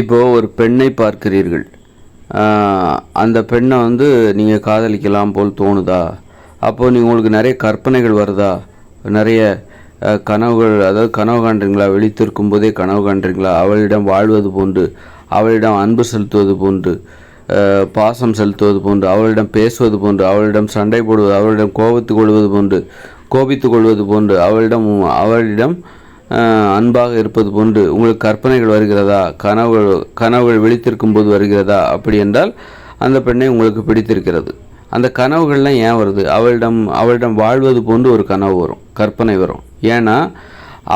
இப்போது ஒரு பெண்ணை பார்க்கிறீர்கள். அந்த பெண்ணை வந்து நீங்கள் காதலிக்கலாம் போல் தோணுதா? அப்போது நீங்கள் உங்களுக்கு நிறைய கற்பனைகள் வருதா? நிறைய கனவுகள் அதாவது கனவு காண்றீங்களா? விழித்திருக்கும் போதே கனவு காண்றீங்களா? அவளிடம் வாழ்வது போன்று அவளிடம் அன்பு செலுத்துவது போன்று பாசம் செலுத்துவது போன்று அவளிடம் பேசுவது போன்று அவளிடம் சண்டை போடுவது அவளிடம் கோபித்துக் கொள்வது போன்று கோபித்து கொள்வது போன்று அவளிடம் அவளிடம் அன்பாக இருப்பது போன்று உங்களுக்கு கற்பனைகள் வருகிறதா? கனவுகள் கனவுகள் விழித்திருக்கும் போது வருகிறதா? அப்படி என்றால் அந்த பெண்ணை உங்களுக்கு பிடித்திருக்கிறது. அந்த கனவுகள்லாம் ஏன் வருது? அவளிடம் அவளிடம் வாழ்வது போன்று ஒரு கனவு வரும் கற்பனை வரும். ஏன்னா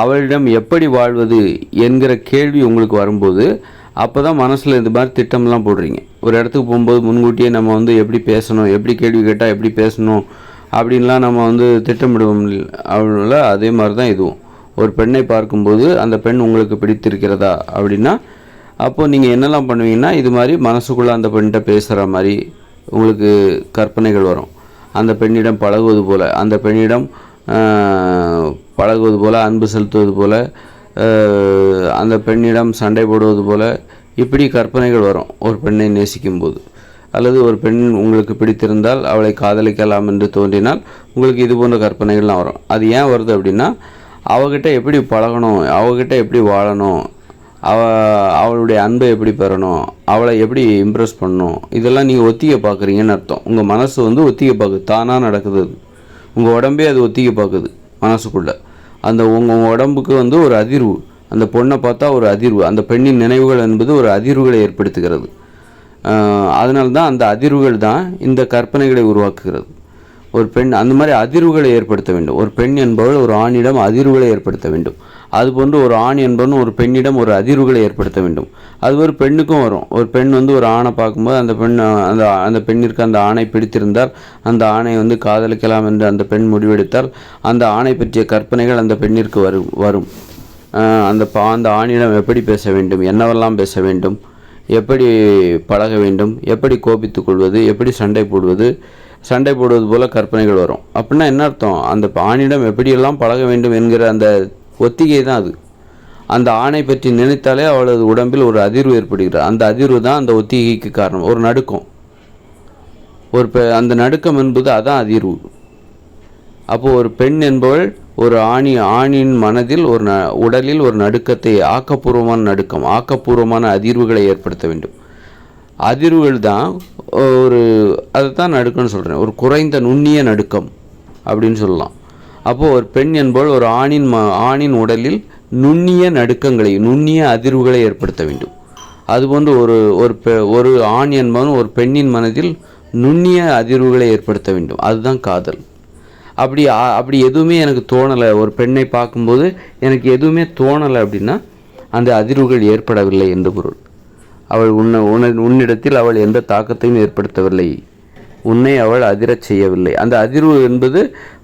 அவளிடம் எப்படி வாழ்வது என்கிற கேள்வி உங்களுக்கு வரும்போது அப்போ தான் மனசில் இந்த மாதிரி திட்டம்லாம் போடுறீங்க. ஒரு இடத்துக்கு போகும்போது முன்கூட்டியே நம்ம வந்து எப்படி பேசணும் எப்படி கேள்வி கேட்டால் எப்படி பேசணும் அப்படின்லாம் நம்ம வந்து திட்டமிடுவோம். அவ்வளோ அதே மாதிரி தான் இதுவும். ஒரு பெண்ணை பார்க்கும்போது அந்த பெண் உங்களுக்கு பிடித்திருக்கிறதா அப்படின்னா அப்போது நீங்கள் என்னெல்லாம் பண்ணுவீங்கன்னா இது மாதிரி மனசுக்குள்ளே அந்த பெண்கிட்ட பேசுகிற மாதிரி உங்களுக்கு கற்பனைகள் வரும். அந்த பெண்ணிடம் பழகுவது போல் அந்த பெண்ணிடம் பழகுவது போல் அன்பு செலுத்துவது போல் அந்த பெண்ணிடம் சண்டை போடுவது போல் இப்படி கற்பனைகள் வரும் ஒரு பெண்ணை நேசிக்கும் போது அல்லது ஒரு பெண் உங்களுக்கு பிடித்திருந்தால் அவளை காதலிக்கலாம் என்று தோன்றினால் உங்களுக்கு இது போன்ற கற்பனைகள்லாம் வரும். அது ஏன் வருது அப்படின்னா அவகிட்ட எப்படி பழகணும்? அவகிட்ட எப்படி வாழணும்? அவ அவளுடைய அன்பை எப்படி பெறணும்? அவளை எப்படி இம்ப்ரெஸ் பண்ணணும்? இதெல்லாம் நீங்கள் ஒத்திகை பார்க்குறீங்கன்னு அர்த்தம். உங்கள் மனசு வந்து ஒத்திகை பார்க்குது. தானாக நடக்குது அது. உங்கள் உடம்பே அது ஒத்திகை பார்க்குது மனசுக்குள்ளே. அந்த உங்கள் உடம்புக்கு வந்து ஒரு அதிர்வு. அந்த பொண்ணை பார்த்தா ஒரு அதிர்வு. அந்த பெண்ணின் நினைவுகள் என்பது ஒரு அதிர்வுகளை ஏற்படுத்துகிறது. அதனால தான் அந்த அதிர்வுகள் தான் இந்த கற்பனைகளை உருவாக்குகிறது. ஒரு பெண் அந்த மாதிரி அதிர்வுகளை ஏற்படுத்த வேண்டும். ஒரு பெண் என்பவள் ஒரு ஆணிடம் அதிர்வுகளை ஏற்படுத்த வேண்டும். அதுபோன்று ஒரு ஆண் என்பவன் ஒரு பெண்ணிடம் ஒரு அதிர்வுகளை ஏற்படுத்த வேண்டும். அது ஒரு பெண்ணுக்கும் வரும். ஒரு பெண் வந்து ஒரு ஆணை பார்க்கும்போது அந்த பெண் அந்த அந்த பெண்ணிற்கு அந்த ஆணை பிடித்திருந்தால் அந்த ஆணை வந்து காதலிக்கலாம் என்று அந்த பெண் முடிவெடுத்தால் அந்த ஆணை பற்றிய கற்பனைகள் அந்த பெண்ணிற்கு வரும். வரும் அந்த பா அந்த ஆணிடம் எப்படி பேச வேண்டும்? என்னவெல்லாம் பேச வேண்டும்? எப்படி பழக வேண்டும்? எப்படி கோபித்துக் கொள்வது? எப்படி சண்டை போடுவது? சண்டை போடுவது போல கற்பனைகள் வரும். அப்படின்னா என்ன அர்த்தம்? அந்த ஆணிடம் எப்படியெல்லாம் பழக வேண்டும் என்கிற அந்த ஒத்திகை தான் அது. அந்த ஆணை பற்றி நினைத்தாலே அவளது உடம்பில் ஒரு அதிர்வு ஏற்படுகிறது. அந்த அதிர்வு தான் அந்த ஒத்திகைக்கு காரணம். ஒரு நடுக்கம். ஒரு பெ- அந்த நடுக்கம் என்பது அதான் அதிர்வு. அப்போது ஒரு பெண் என்பவள் ஒரு ஆணி ஆணின் மனதில் ஒரு ந உடலில் ஒரு நடுக்கத்தை ஆக்கப்பூர்வமான நடுக்கம் ஆக்கப்பூர்வமான அதிர்வுகளை ஏற்படுத்த வேண்டும். அதிர்வுகள் தான் ஒரு அதை தான் நடுக்கம்னு சொல்கிறேன் ஒரு குறைந்த நுண்ணிய நடுக்கம் அப்படின்னு சொல்லலாம். அப்போது ஒரு பெண் என்பவள் ஒரு ஆணின் ம ஆணின் உடலில் நுண்ணிய நடுக்கங்களை நுண்ணிய அதிர்வுகளை ஏற்படுத்த வேண்டும். அதுபோன்று ஒரு ஒரு பெ ஒரு ஆண் என்பவன் ஒரு பெண்ணின் மனதில் நுண்ணிய அதிர்வுகளை ஏற்படுத்த வேண்டும். அதுதான் காதல். அப்படி அப்படி எதுவுமே எனக்கு தோணலை. ஒரு பெண்ணை பார்க்கும்போது எனக்கு எதுவுமே தோணலை அப்படின்னா அந்த அதிர்வுகள் ஏற்படவில்லை என்று பொருள். அவள் உன்னை உன உன்னிடத்தில் அவள் எந்த தாக்கத்தையும் ஏற்படுத்தவில்லை. உன்னை அவள் அதிரச் செய்யவில்லை. அந்த அதிர்வு என்பது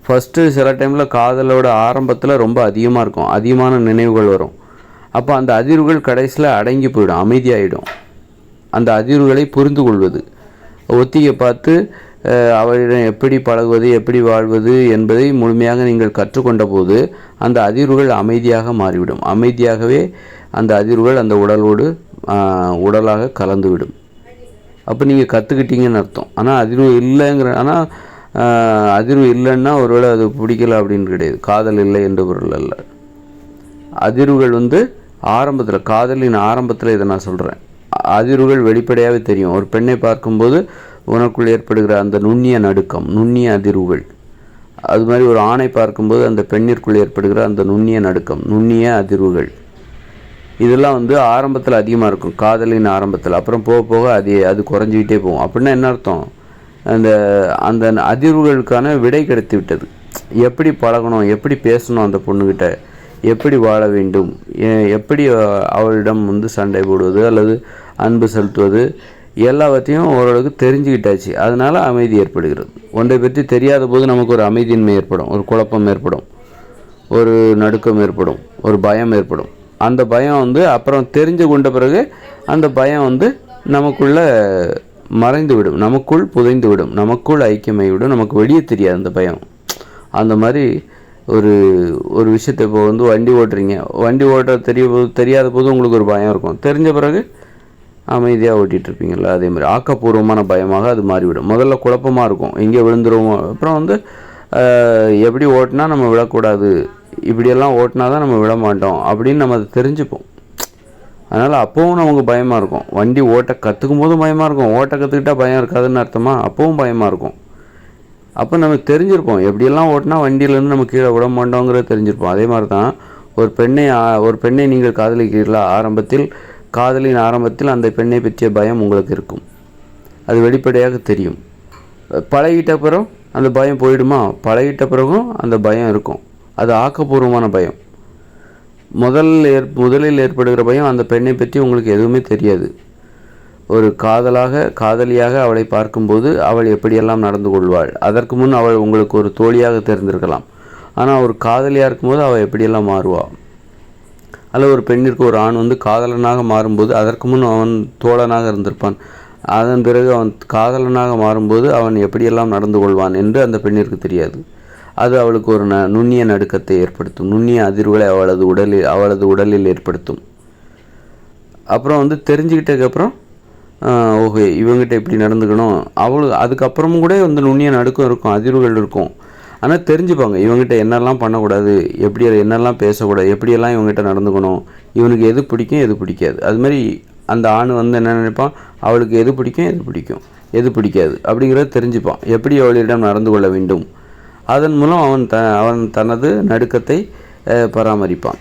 ஃபஸ்ட்டு சில டைமில் காதலோட ஆரம்பத்தில் ரொம்ப அதிகமாக இருக்கும். அதிகமான நினைவுகள் வரும். அப்போ அந்த அதிர்வுகள் கடைசியில் அடங்கி போயிடும் அமைதியாகிடும் அந்த அதிர்வுகளை புரிந்து கொள்வது. ஒத்திகை பார்த்து அவரிடம் அவளிடம் எப்படி பழகுவது எப்படி வாழ்வது என்பதை முழுமையாக நீங்கள் கற்றுக்கொண்ட போது அந்த அதிர்வுகள் அமைதியாக மாறிவிடும். அமைதியாகவே அந்த அதிர்வுகள் அந்த உடலோடு உடலாக கலந்துவிடும். அப்போ நீங்கள் கற்றுக்கிட்டீங்கன்னு அர்த்தம். ஆனால் அதிர்வு இல்லைங்கிற ஆனால் அதிர்வு இல்லைன்னா ஒருவேளை அது பிடிக்கல அப்படின்னு கிடையாது. காதல் இல்லை என்று பொருள் அல்ல. அதிர்வுகள் வந்து ஆரம்பத்தில் காதலின் ஆரம்பத்தில் இதை நான் சொல்கிறேன் அதிர்வுகள் வெளிப்படையாகவே தெரியும். ஒரு பெண்ணை பார்க்கும்போது உனக்குள் ஏற்படுகிற அந்த நுண்ணிய நடுக்கம் நுண்ணிய அதிர்வுகள். அது மாதிரி ஒரு ஆணை பார்க்கும்போது அந்த பெண்ணிற்குள் ஏற்படுகிற அந்த நுண்ணிய நடுக்கம் நுண்ணிய அதிர்வுகள். இதெல்லாம் வந்து ஆரம்பத்தில் அதிகமாக இருக்கும். காதலின் ஆரம்பத்தில். அப்புறம் போக போக அது அது குறைஞ்சிக்கிட்டே போகும். அப்படின்னா என்ன அர்த்தம்? அந்த அந்த அதிர்வுகளுக்கான விடை கிடைத்து விட்டது. எப்படி பழகணும்? எப்படி பேசணும் அந்த பொண்ணுக்கிட்ட எப்படி வாழ வேண்டும்? எப்படி அவளிடம் வந்து சண்டை போடுவது அல்லது அன்பு செலுத்துவது? எல்லாவற்றையும் ஓரளவுக்கு தெரிஞ்சுக்கிட்டாச்சு. அதனால் அமைதி ஏற்படுகிறது. ஒன்றை பற்றி தெரியாத போது நமக்கு ஒரு அமைதியின்மை ஏற்படும். ஒரு குழப்பம் ஏற்படும். ஒரு நடுக்கம் ஏற்படும். ஒரு பயம் ஏற்படும். அந்த பயம் வந்து அப்புறம் தெரிஞ்சு கொண்ட பிறகு அந்த பயம் வந்து நமக்குள்ள மறைந்து விடும் நமக்குள் புதைந்து விடும் நமக்குள் ஐக்கியமாகிவிடும். நமக்கு வெளியே தெரியாது அந்த பயம். அந்த மாதிரி ஒரு ஒரு விஷயத்தை இப்போ வந்து வண்டி ஓட்டுறீங்க. வண்டி ஓட்ட தெரிய போது தெரியாத போது உங்களுக்கு ஒரு பயம் இருக்கும். தெரிஞ்ச பிறகு அமைதியாக ஓட்டிகிட்டு இருப்பீங்கள்ல அதே மாதிரி ஆக்கப்பூர்வமான பயமாக அது மாறிவிடும். முதல்ல குழப்பமாக இருக்கும். எங்கே விழுந்துருவோம். அப்புறம் வந்து எப்படி ஓட்டினா நம்ம விழக்கூடாது. இப்படியெல்லாம் ஓட்டினா தான் நம்ம விட மாட்டோம் அப்படின்னு நம்ம அதை தெரிஞ்சுப்போம். அதனால் அப்போவும் நமக்கு பயமாக இருக்கும். வண்டி ஓட்ட கற்றுக்கும் போதும் பயமாக இருக்கும். ஓட்ட கற்றுக்கிட்டா பயம் இருக்காதுன்னு அர்த்தமா? அப்போவும் பயமாக இருக்கும். அப்போ நமக்கு தெரிஞ்சிருப்போம். எப்படியெல்லாம் ஓட்டினா வண்டியிலேருந்து நம்ம கீழே விட மாட்டோங்கிறத தெரிஞ்சிருப்போம். அதே மாதிரி தான் ஒரு பெண்ணை ஒரு பெண்ணை நீங்கள் காதலிக்கிறீர்களா? ஆரம்பத்தில் காதலின் ஆரம்பத்தில் அந்த பெண்ணை பற்றிய பயம் உங்களுக்கு இருக்கும். அது வெளிப்படையாக தெரியும். பழகிட்ட பிறகு அந்த பயம் போயிடுமா? பழகிட்ட பிறகும் அந்த பயம் இருக்கும். அது ஆக்கப்பூர்வமான பயம். முதல் ஏற் முதலில் ஏற்படுகிற பயம் அந்த பெண்ணை பற்றி உங்களுக்கு எதுவுமே தெரியாது. ஒரு காதலாக காதலியாக அவளை பார்க்கும்போது அவள் எப்படியெல்லாம் நடந்து கொள்வாள்? அதற்கு முன் அவள் உங்களுக்கு ஒரு தோழியாக தெரிந்திருக்கலாம். ஆனால் ஒரு காதலியாக இருக்கும்போது அவள் எப்படியெல்லாம் மாறுவாள் அல்ல ஒரு பெண்ணிற்கு ஒரு ஆண் வந்து காதலனாக மாறும்போது அதற்கு முன் அவன் தோழனாக இருந்திருப்பான். அதன் பிறகு அவன் காதலனாக மாறும்போது அவன் எப்படியெல்லாம் நடந்து கொள்வான் என்று அந்த பெண்ணிற்கு தெரியாது. அது அவளுக்கு ஒரு ந நுண்ணிய நடுக்கத்தை ஏற்படுத்தும். நுண்ணிய அதிர்வுகளை அவளது உடலில் அவளது உடலில் ஏற்படுத்தும். அப்புறம் வந்து தெரிஞ்சுக்கிட்டதுக்கப்புறம் ஓகே இவங்ககிட்ட இப்படி நடந்துக்கணும். அவளு அதுக்கப்புறமும் கூட வந்து நுண்ணிய நடுக்கம் இருக்கும் அதிர்வுகள் இருக்கும். ஆனால் தெரிஞ்சுப்பாங்க இவங்ககிட்ட என்னெல்லாம் பண்ணக்கூடாது எப்படி என்னெல்லாம் பேசக்கூடாது எப்படியெல்லாம் இவங்ககிட்ட நடந்துக்கணும் இவனுக்கு எது பிடிக்கும் எது பிடிக்காது. அது மாதிரி அந்த ஆண் வந்து என்ன நினைப்பான் அவளுக்கு எது பிடிக்கும் எது பிடிக்கும் எது பிடிக்காது அப்படிங்கிறத தெரிஞ்சுப்பான். எப்படி அவளிடம் நடந்து கொள்ள வேண்டும்? அதன் மூலம் அவன் த அவன் தனது நடுக்கத்தை பராமரிப்பான்.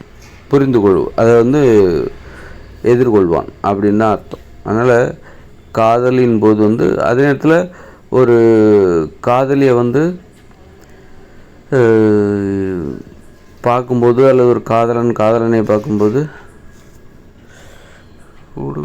புரிந்து கொள் அதை வந்து எதிர்கொள்வான் அப்படின்னு தான் அர்த்தம். அதனால் காதலின் போது வந்து அதே நேரத்தில் ஒரு காதலியை வந்து பார்க்கும்போது அல்லது ஒரு காதலன் காதலனை பார்க்கும்போது ஓடு